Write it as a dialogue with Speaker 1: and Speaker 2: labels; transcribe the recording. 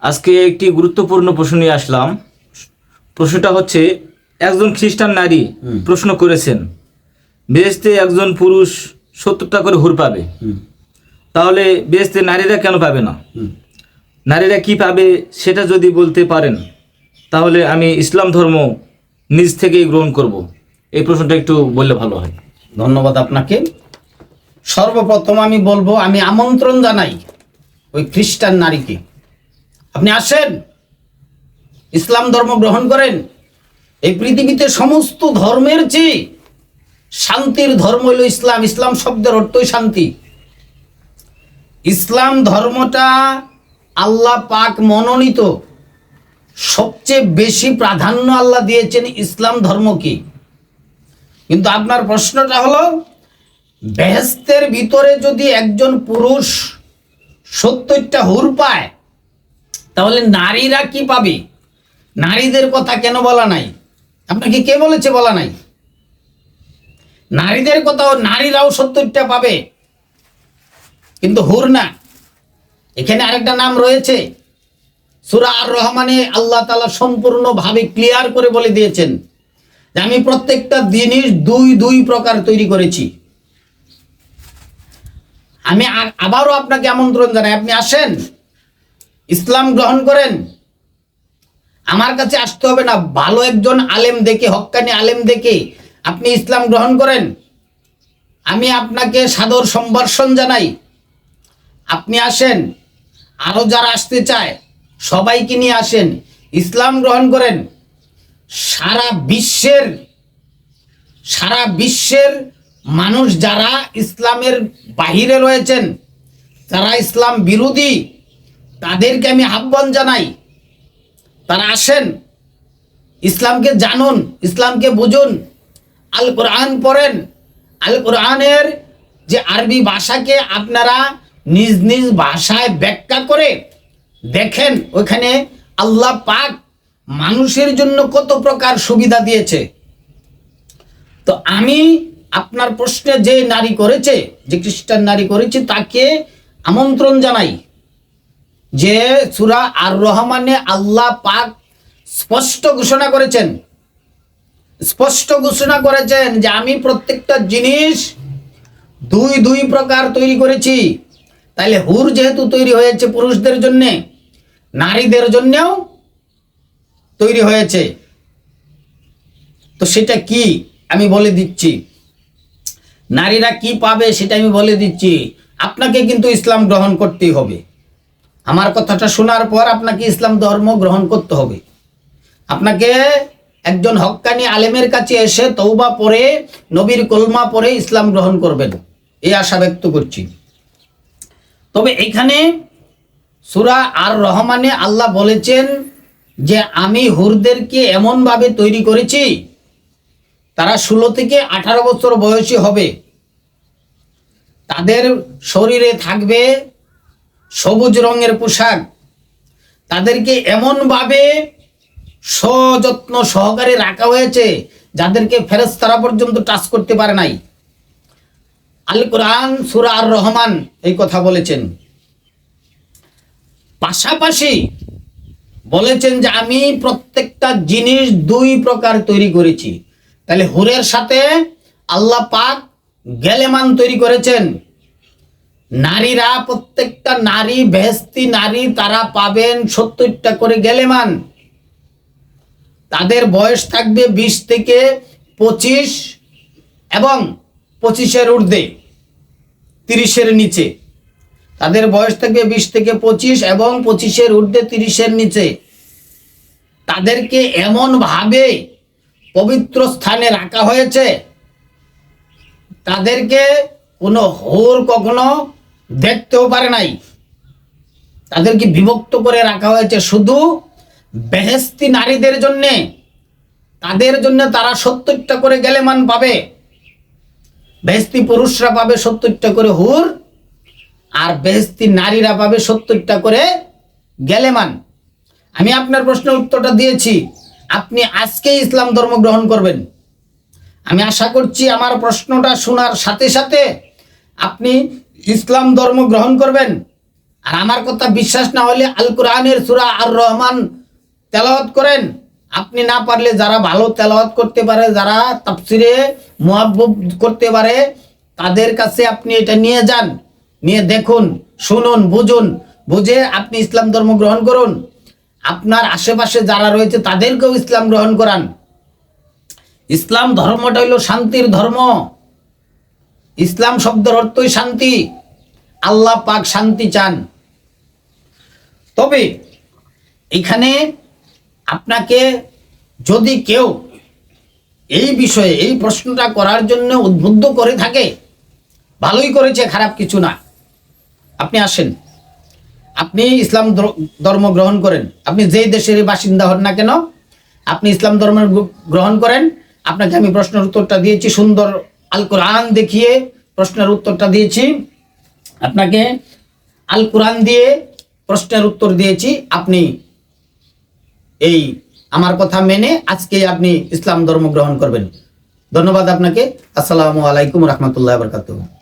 Speaker 1: আজকে একটি গুরুত্বপূর্ণ প্রশ্ন নিয়ে আসলাম। প্রশ্নটা হচ্ছে একজন খ্রিস্টান নারী প্রশ্ন করেছেন বেহেস্তে একজন পুরুষ সত্তরটা করে হুর পাবে। তাহলে বেহেস্তে নারীরা কেন পাবে না? নারীরা কি পাবে সেটা যদি বলতে পারেন তাহলে আমি ইসলাম ধর্ম নিজ থেকেই গ্রহণ করব। এই প্রশ্নটা একটু বললে ভালো হয়।
Speaker 2: ধন্যবাদ আপনাকে। সর্বপ্রথম আমি বলব, আমি আমন্ত্রণ জানাই ওই খ্রিস্টান নারীকে। আপনি আসেন, ইসলাম ধর্ম গ্রহণ করেন, এই পৃথিবীতে সমস্ত ধর্মের চেয়ে শান্তির ধর্ম হইল ইসলাম। ইসলাম শব্দের অর্থই শান্তি। ইসলাম ধর্মটা আল্লাহ পাক মনোনীত সবচেয়ে বেশি প্রাধান্য আল্লাহ দিয়েছেন ইসলাম ধর্মকে। কিন্তু আপনার প্রশ্নটা হলো, বেহেস্তের ভিতরে যদি একজন পুরুষ সত্তরটা হুর পায়, তাহলে নারীরা কি পাবে? নারীদের কথা কেন বলা নাই? আপনাকে কে বলেছে বলা নাই? নারীদের কথাও নারীরাও সত্তরটা পাবে, কিন্তু হুর না। এখানে আরেকটা নাম রয়েছে, সুরা আর রহমানে আল্লাহ তালা সম্পূর্ণভাবে ক্লিয়ার করে বলে দিয়েছেন। আমি প্রত্যেকটা জিনিস দুই দুই প্রকার তৈরি করেছি। আমি আবারও আপনাকে আমন্ত্রণ জানাই, আপনি আসেন, ইসলাম গ্রহণ করেন। আমার কাছে আসতে হবে না, ভালো একজন আলেম দেখে, হক্কানি আলেম দেখে আপনি ইসলাম গ্রহণ করেন। আমি আপনাকে সাদর সম্ভাষণ জানাই। আপনি আসেন আরও যারা আসতে চায়, সবাইকে নিয়ে আসেন, ইসলাম গ্রহণ করেন। সারা বিশ্বের সারা বিশ্বের মানুষ যারা ইসলামের বাহিরে রয়েছেন, যারা ইসলাম বিরোধী, তাদেরকে আমি আহ্বান জানাই, তারা আসেন, ইসলামকে জানুন, ইসলামকে বুঝুন, আল কোরআন পড়েন। আল কোরআনের যে আরবি ভাষাকে আপনারা নিজ নিজ ভাষায় ব্যাখ্যা করে দেখেন, ওখানে আল্লাহ পাক মানুষের জন্য কত প্রকার সুবিধা দিয়েছে? তো আমি আপনার প্রশ্নে যে নারী করেছে, যে খ্রিস্টান নারী করেছে, তাকে আমন্ত্রণ জানাই যে সুরা আর রহমানে আল্লাহ পাক স্পষ্ট ঘোষণা করেছেন। স্পষ্ট ঘোষণা করেছেন যে আমি প্রত্যেকটা জিনিস দুই দুই প্রকার তৈরি করেছি। তাইলে হুর যেহেতু তৈরি হয়েছে পুরুষদের জন্যে, নারীদের জন্যেও তৈরি হয়েছে। তো সেটা কি? আমি বলে দিচ্ছি। নারীরা কি পাবে সেটা আমি বলে দিচ্ছি। আপনাকে কিন্তু ইসলাম গ্রহণ করতেই হবে। আমার কথাটা শোনার পর আপনাকে ইসলাম ধর্ম গ্রহণ করতে হবে। আপনাকে একজন হক্কানি আলেমের কাছে এসে তৌবা পরে নবীর কলমা পরে ইসলাম গ্রহণ করবেন। এই আশা ব্যক্ত করছি। তবে এখানে সুরা আর রহমানে আল্লাহ বলেছেন যে আমি হুরদেরকে এমনভাবে তৈরি করেছি, তারা ষোলো থেকে আঠারো বছর বয়সী হবে। তাদের শরীরে থাকবে সবুজ রঙের পোশাক। তাদেরকে এমনভাবে সযত্ন সহকারে রাখা হয়েছে, যাদেরকে ফেরেস্তারা পর্যন্ত টাচ করতে পারে নাই। আল কোরআন সুরা আর রহমান এই কথা বলেছেন। পাশাপাশি বলেছেন যে আমি প্রত্যেকটা জিনিস দুই প্রকার তৈরি করেছি। তাহলে হুরের সাথে আল্লাহ পাক গেলেমান তৈরি করেছেন। নারীরা প্রত্যেকটা নারী বেহেস্তি নারী তারা পাবেন সত্তরটা করে গেলেমান। তাদের বয়স থাকবে বিশ থেকে পঁচিশ এবং পঁচিশের ঊর্ধ্বে, তিরিশের নিচে। তাদের বয়স থাকবে বিশ থেকে পঁচিশ এবং পঁচিশের ঊর্ধ্বে তিরিশের নিচে। তাদেরকে এমনভাবে পবিত্র স্থানে রাখা হয়েছে, তাদেরকে কোনো হোর কখনো দেখতেও পারে নাই। তাদেরকে বিভক্ত করে রাখা হয়েছে শুধু বেহেস্তি নারীদের জন্যে। তাদের জন্য তারা সত্তরটা করে গেলেমান পাবে। বেহেস্তি পুরুষরা পাবে সত্তরটা করে হুর। আর বেহেস্তি নারীরা পাবে সত্তরটা করে গেলেমান আমি আপনার প্রশ্নের উত্তরটা দিয়েছি। আপনি আজকে ইসলাম ধর্ম গ্রহণ করবেন। আমি আশা করছি আমার প্রশ্নটা শোনার সাথে সাথে আপনি ইসলাম ধর্ম গ্রহণ করবেন। আর আমার কথা বিশ্বাস না হলে আল কোরআনের সুরা আর রহমান তেলাওয়াত করেন। আপনি না পারলে যারা ভালো তেলাওয়াত করতে পারে, যারা তাফসিরে মুহাব্বব করতে পারে, তাদের কাছে আপনি এটা নিয়ে যান। নিয়ে দেখুন, শুনুন, বুঝুন, বুঝে আপনি ইসলাম ধর্ম গ্রহণ করুন। আপনার আশেপাশে যারা রয়েছে, তাদেরকেও ইসলাম গ্রহণ করান। ইসলাম ধর্মটা হইল শান্তির ধর্ম। ইসলাম শব্দের অর্থই শান্তি। আল্লাহ পাক শান্তি চান। তবে এখানে আপনাকে যদি কেউ এই বিষয়ে, এই প্রশ্নটা করার জন্য উদ্বুদ্ধ করে থাকে, ভালোই করেছে, খারাপ কিছু না। আপনি আসেন। আপনি ইসলাম ধর- ধর্ম গ্রহণ করেন। আপনি যেই দেশের বাসিন্দা হন না কেন, আপনি ইসলাম ধর্ম গ্রহণ করেন। আপনাকে আমি প্রশ্নের উত্তরটা দিয়েছি, সুন্দর আল কোরআন দেখিয়ে প্রশ্নের উত্তরটা দিয়েছি। আপনাকে আল কোরআন দিয়ে প্রশ্নের উত্তর দিয়েছি। আপনি এই আমার কথা মেনে আজকে আপনি ইসলাম ধর্ম গ্রহণ করবেন। ধন্যবাদ আপনাকে। আসসালামু আলাইকুম রহমতুল্লাহ বরকাতুহ।